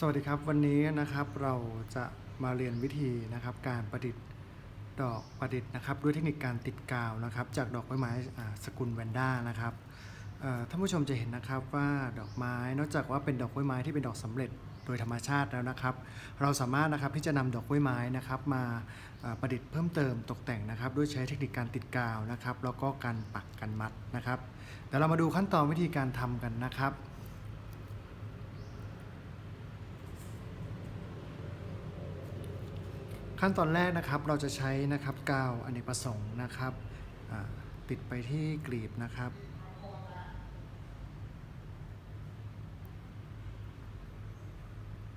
สวัสดีครับวันนี้นะครับเราจะมาเรียนวิธีนะครับ การประดิษฐ์ดอกประดิษฐ์นะครับ ด้วยเทคนิคการติดกาวนะครับ จากดอกไม้ไม้สกุลแวนด้านะครับท่านผู้ชมจะเห็นนะครับว่าดอกไม้นอกจากว่าเป็นดอกกล้วยไม้ที่เป็นดอกสำเร็จโดยธรรมชาติแล้วนะครับ เราสามารถนะครับที่จะนำดอกกล้วยไม้นะครับมาประดิษฐ์เพิ่มเติมตกแต่งนะครับ ด้วยใช้เทคนิคการติดกาวนะครับ แล้วก็การปักกันมัดนะครับเดี๋ยวเรามาดูขั้นตอนวิธีการทำกันนะครับ ขั้นตอนแรกนะครับเราจะใช้นะครับกาวอเนกประสงค์นะครับติดไปที่กลีบนะครับ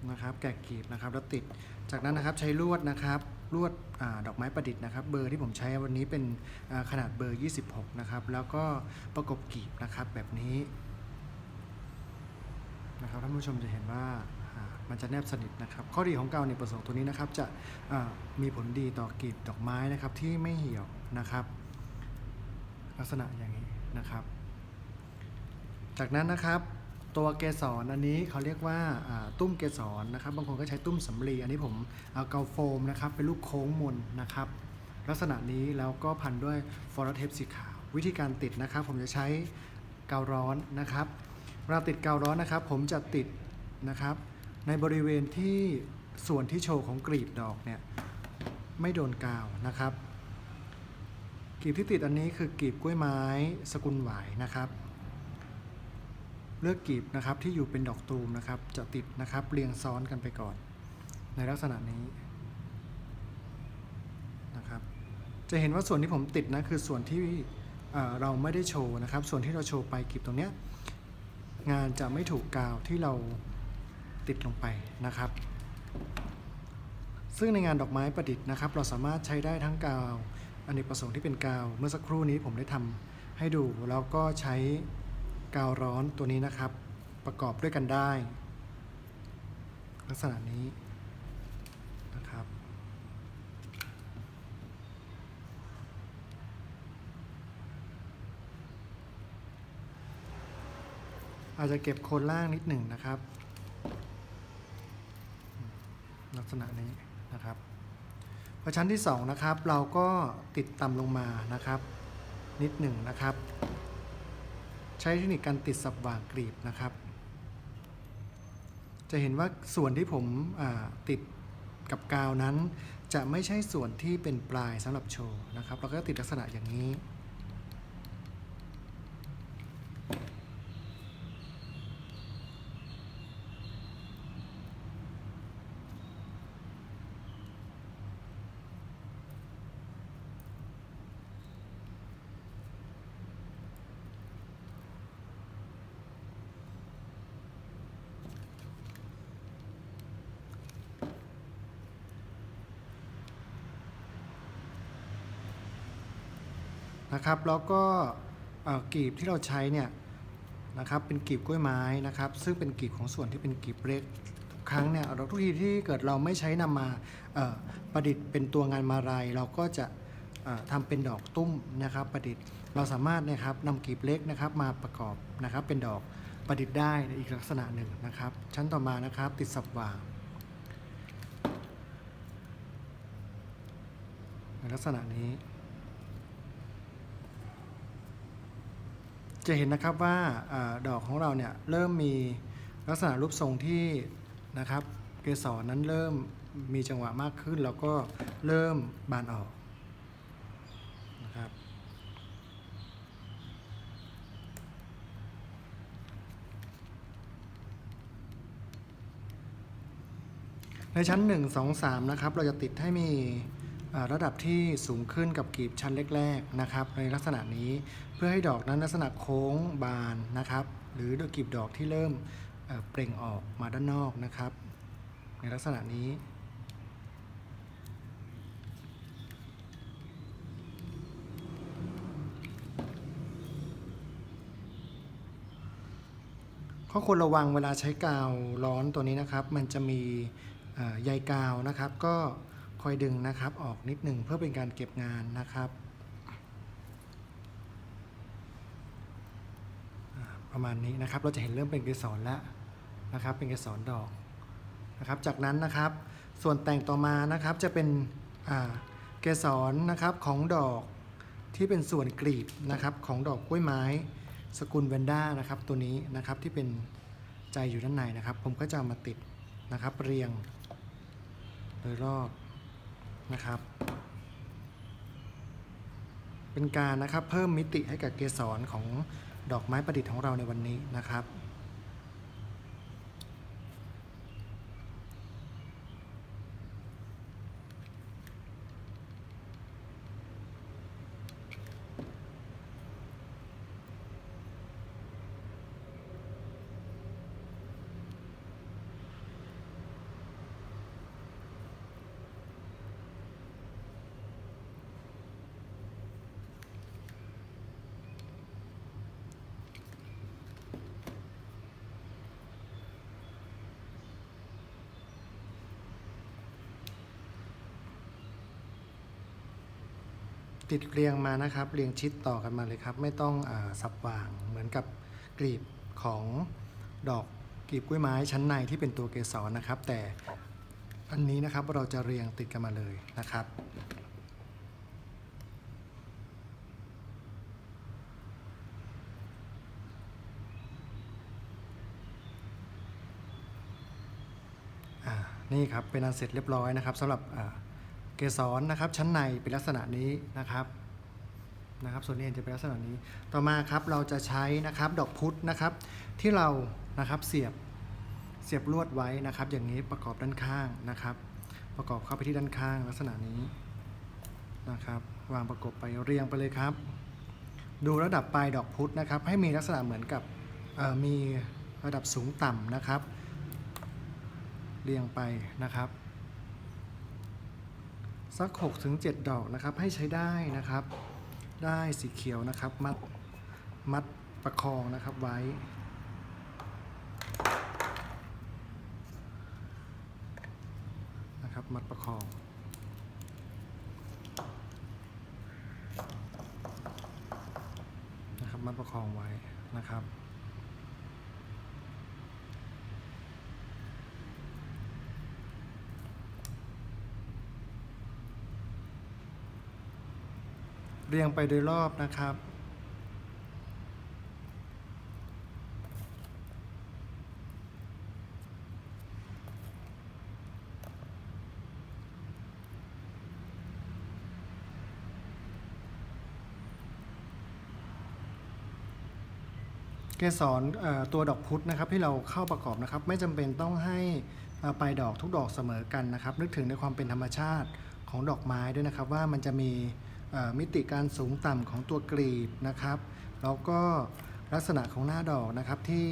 นะครับ แกะกลีบนะครับแล้วติดจากนั้นนะครับใช้ลวดนะครับลวดอดอกไม้ประดิษฐ์นะครับ เบอร์ที่ผมใช้วันนี้เป็นขนาดเบอร์ 26 นะครับ แล้วก็ประกบกลีบนะครับแบบนี้นะครับท่านผู้ชมจะเห็นว่า มันจะแนบสนิทนะครับ ข้อดีของกาวเนี่ยประสงค์ตัวนี้นะครับ จะมีผลดีต่อกลีบดอกไม้นะครับที่ไม่เหี่ยวนะครับ ลักษณะอย่างนี้นะครับ จากนั้นนะครับตัวเกสรอันนี้เขาเรียกว่าตุ้มเกสรนะครับ บางคนก็ใช้ตุ้มสำลีอันนี้ผมเอาเกาโฟมนะครับ เป็นลูกโค้งมนนะครับ ลักษณะนี้แล้วก็พันด้วยฟอร์เทปสีขาว วิธีการติดนะครับ ผมจะใช้เการ้อนนะครับเวลาติดเการ้อนนะครับ ผมจะติดนะครับ ในบริเวณที่ส่วนที่โชว์ของกลีบดอกเนี่ยไม่โดนกาวนะครับกลีบที่ติดอันนี้คือกลีบกล้วยไม้สกุลหวายนะครับ เลือกกลีบนะครับที่อยู่เป็นดอกตูมนะครับ จะติดนะครับเรียงซ้อนกันไปก่อน ในลักษณะนี้นะครับ จะเห็นว่าส่วนที่ผมติดนะคือส่วนที่เเราไม่ได้โชว์นะครับ ส่วนที่เราโชว์ไปกลีบตรงเนี้ยงานจะไม่ถูกกาวที่เรา ติดลงไปนะครับ ซึ่งในงานดอกไม้ประดิษฐ์นะครับ เราสามารถใช้ได้ทั้งกาวอเนกประสงค์ที่เป็นกาว เมื่อสักครู่นี้ผมได้ทำให้ดู แล้วก็ใช้กาวร้อนตัวนี้นะครับ ประกอบด้วยกันได้ ลักษณะนี้นะครับอาจจะเก็บโคนล่างนิดหนึ่งนะครับ ลัก ษณะนี้นะครับพอชั้นที่2นะครับเราก็ติดต่ำลงมานะครับ นิดหนึ่งนะครับ ใช้เทคนิคการติดสับว่างกรีบนะครับ จะเห็นว่าส่วนที่ผมติดกับกาวนั้น จะไม่ใช่ส่วนที่เป็นปลายสำหรับโชว์นะครับ เราก็ติดลักษณะอย่างนี้ นะครับ แล้วก็กีบที่เราใช้เนี่ยนะครับเป็นกีบกล้วยไม้นะครับ ซึ่งเป็นกีบของส่วนที่เป็นกีบเล็กทุกครั้งเนี่ยเราทุกทีที่เกิดเราไม่ใช้นำมาประดิษฐ์เป็นตัวงานมาลัยเราก็จะเอ่อทำเป็นดอกตุ้มนะครับ ประดิษฐ์เราสามารถนะครับนำกีบเล็กนะครับมาประกอบนะครับเป็นดอกประดิษฐ์ได้ในอีกลักษณะหนึ่งนะครับ ชั้นต่อมานะครับติดสับวางในลักษณะนี้ จะเห็นนะครับว่าอดอกของเราเนี่ยเริ่มมีลักษณะรูปทรงที่นะครับเกสรนั้นเริ่มมีจังหวะมากขึ้น แล้วก็เริ่มบานออกนะครับในชั้น 1 2 3 นะครับ เราจะติดให้มี ระดับที่สูงขึ้นกับกลีบชั้นแรกๆนะครับ ในลักษณะนี้เพื่อให้ดอกนั้นลักษณะโค้งบานนะครับ หรือดอกกลีบดอกที่เริ่มเเปล่งออกมาด้านนอกนะครับ ในลักษณะนี้ข้อควรระวังเวลาใช้กาวร้อนตัวนี้นะครับ มันจะมีใยกาวนะครับ ก็ คอยดึงนะครับ ออกนิดหนึ่งเพื่อเป็นการเก็บงานนะครับ ประมาณนี้นะครับ เราจะเห็นเริ่มเป็นเกสรแล้วนะครับ เป็นเกสรดอกนะครับ จากนั้นนะครับ ส่วนแต่งต่อมานะครับจะเป็นเกสรนะครับของดอกที่เป็นส่วนกลีบนะครับของดอกกล้วยไม้ สกุลเวนด้านะครับ ตัวนี้นะครับที่เป็นใจอยู่ด้านในนะครับ ผมก็จะเอามาติดนะครับเรียงโดยรอบ นะครับ เป็นการนะครับเพิ่มมิติให้กับเกสรของดอกไม้ประดิษฐ์ของเราในวันนี้นะครับ ติดเรียงมานะครับ เรียงชิดต่อกันมาเลยครับ ไม่ต้องอสับวางเหมือนกับกลีบของดอกกลีบกล้วยไม้ชั้นในที่เป็นตัวเกสรนะครับ แต่อันนี้นะครับเราจะเรียงติดกันมาเลยนะครับนี่ครับเป็นอันเสร็จเรียบร้อยนะครับสำหรับ เกสรนะครับชั้นในเป็นลักษณะนี้นะครับนะครับส่วนนี้จะเป็นลักษณะนี้ ต่อมาครับเราจะใช้นะครับดอกพุธนะครับที่เรานะครับเสียบเสียบลวดไว้นะครับ อย่างนี้ประกอบด้านข้างนะครับ ประกอบเข้าไปที่ด้านข้างลักษณะนี้นะครับวางประกบไปเรียงไปเลยครับ ดูระดับปลายดอกพุธนะครับ ให้มีลักษณะเหมือนกับมีระดับสูงต่ำนะครับ เรียงไปนะครับ สัก6ถึง7ดอกนะครับ ให้ใช้ได้นะครับ ได้สีเขียวนะครับ มัดมัดประคองนะครับไว้ นะครับ มัดประคองนะครับมัดประคองไว้นะครับ เรียงไปโดยรอบนะครับ เกสรเอ่อตัวดอกพุธนะครับที่เราเข้าประกอบนะครับ ไม่จำเป็นต้องให้ปลายดอกทุกดอกเสมอกันนะครับ นึกถึงในความเป็นธรรมชาติของดอกไม้ด้วยนะครับว่ามันจะมี มิติการสูงต่ำของตัวกลีบนะครับ แล้วก็ลักษณะของหน้าดอกนะครับที่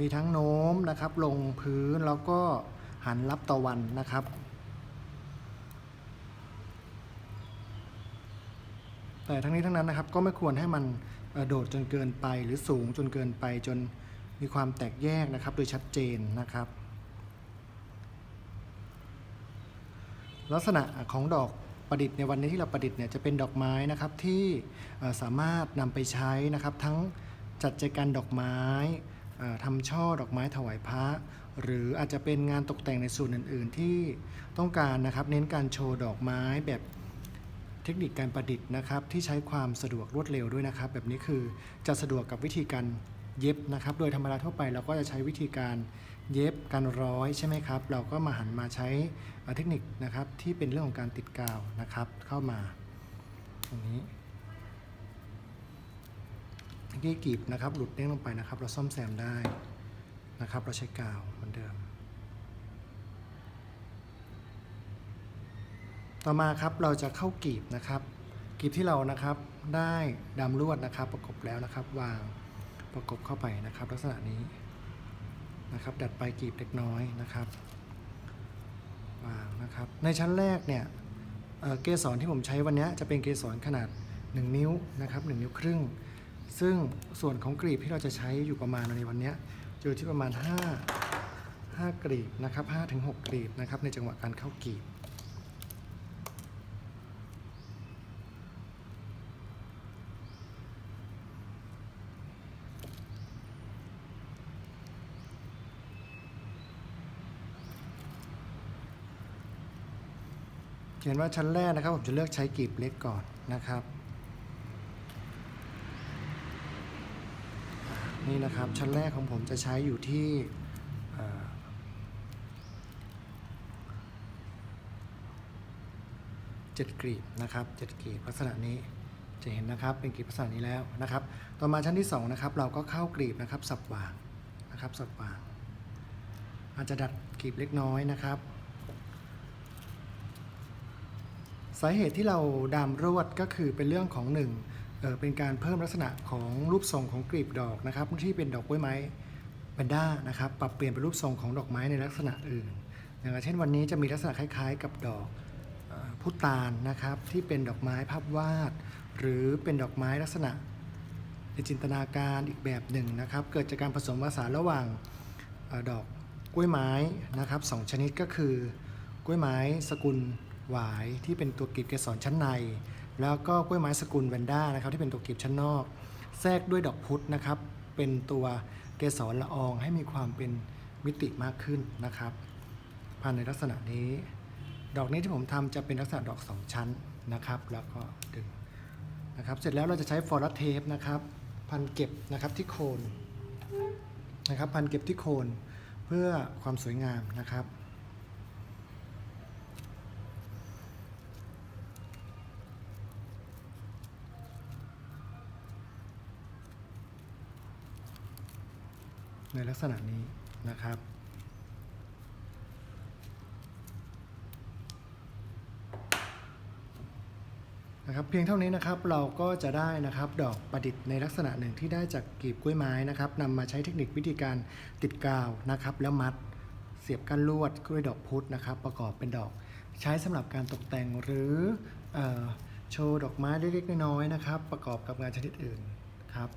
มีทั้งโน้มนะครับ ลงพื้นแล้วก็หันรับตะวันนะครับ แต่ทั้งนี้ทั้งนั้นนะครับก็ไม่ควรให้มันโดดจนเกินไปหรือสูงจนเกินไปจนมีความแตกแยกนะครับ โดยชัดเจนนะครับ ลักษณะของดอก ประดิษฐ์ในวันนี้ที่เราประดิษฐ์เนี่ยจะเป็นดอกไม้นะครับที่สามารถนำไปใช้นะครับ ทั้งจัดแจกันดอกไม้เอ่อทำช่อดอกไม้ถวายพระ หรืออาจจะเป็นงานตกแต่งในส่วนอื่น ๆ ที่ต้องการนะครับเน้นการโชว์ดอกไม้แบบเทคนิคการประดิษฐ์นะครับ ที่ใช้ความสะดวกรวดเร็วด้วยนะครับ แบบนี้คือจะสะดวกกับวิธีการเย็บนะครับ โดยธรรมดาทั่วไปเราก็จะใช้วิธีการ เย็บการร้อยใช่ไหมครับ เราก็มาหันมาใช้เทคนิคนะครับที่เป็นเรื่องของการติดกาวนะครับ เข้ามาตรงนี้เมื่อกี้กรีบนะครับ หลุดเด้งลงไปนะครับ เราซ่อมแซมได้นะครับ เราใช้กาวเหมือนเดิม ต่อมาครับเราจะเข้ากรีบนะครับกรีบที่เรานะครับได้ดำลวดนะครับ ประกบแล้วนะครับ วางประกบเข้าไปนะครับ ลักษณะนี้ นะครับ ดัดปลายกรีบเล็กน้อยนะครับวางนะครับ ในชั้นแรกเนี่ยเเกสรที่ผมใช้วันนี้จะเป็นเกสรขนาด 1 นิ้วนะครับ1นิ้วครึ่ง ซึ่งส่วนของกรีบที่เราจะใช้อยู่ประมาณในวันนี้อยู่ที่ประมาณ 5 5กรีบนะครับ5ถึง6กรีบนะครับในจังหวะการเข้ากรีบ เห็นว่าชั้นแรกนะครับ ผมจะเลือกใช้กลีบเล็กก่อนนะครับ นี่นะครับชั้นแรกของผมจะใช้อยู่ที่เจ็ดกลีบนะครับเจ็ดกลีบลักษณะนี้จะเห็นนะครับเป็นกลีบลักษณะนี้แล้วนะครับ ต่อมาชั้นที่สองนะครับเราก็เข้ากลีบนะครับสับวางนะครับสับวาง อาจจะดัดกลีบเล็กน้อยนะครับ สาเหตุที่เราดามรวดก็คือเป็นเรื่องของหนึ่งเเป็นการเพิ่มลักษณะของรูปทรงของกลีบดอกนะครับที่เป็นดอกกล้วยไม้แบนด้านะครับปรับเปลี่ยนเป็นรูปทรงของดอกไม้ในลักษณะอื่น อย่างเช่นวันนี้จะมีลักษณะคล้าย ๆ กับดอกออพุตานนะครับที่เป็นดอกไม้ภาพวาด หรือเป็นดอกไม้ลักษณะในจินตนาการอีกแบบหนึ่งนะครับ เกิดจากการผสมผสานระหว่างอดอกกล้วยไม้นะครับสองชนิดก็คือกล้วยไม้สกุล หวายที่เป็นตัวกลีบเกสรชั้นใน แล้วก็กล้วยไม้สกุลแวนด้านะครับที่เป็นตัวกลีบชั้นนอก แทรกด้วยดอกพุธนะครับ เป็นตัวเกสรละอองให้มีความเป็นมิติมากขึ้นนะครับผ่านในลักษณะนี้ ดอกนี้ที่ผมทำจะเป็นลักษณะดอกสองชั้นนะครับ แล้วก็ดึงนะครับเสร็จแล้วเราจะใช้ฟอร์เทปนะครับ พันเก็บนะครับที่โคนนะครับพันเก็บที่โคนเพื่อความสวยงามนะครับ ในลักษณะนี้นะครับ นะครับ เพียงเท่านี้นะครับเราก็จะได้นะครับดอกประดิษฐ์ในลักษณะหนึ่งที่ได้จากกลีบกล้วยไม้นะครับนำมาใช้เทคนิควิธีการติดกาวนะครับ แล้วมัดเสียบก้านลวดด้วยดอกพุธนะครับ ประกอบเป็นดอกใช้สำหรับการตกแต่งหรือออโชว์ดอกไม้เล็กๆน้อยๆนะครับ ประกอบกับงานชนิดอื่นครับ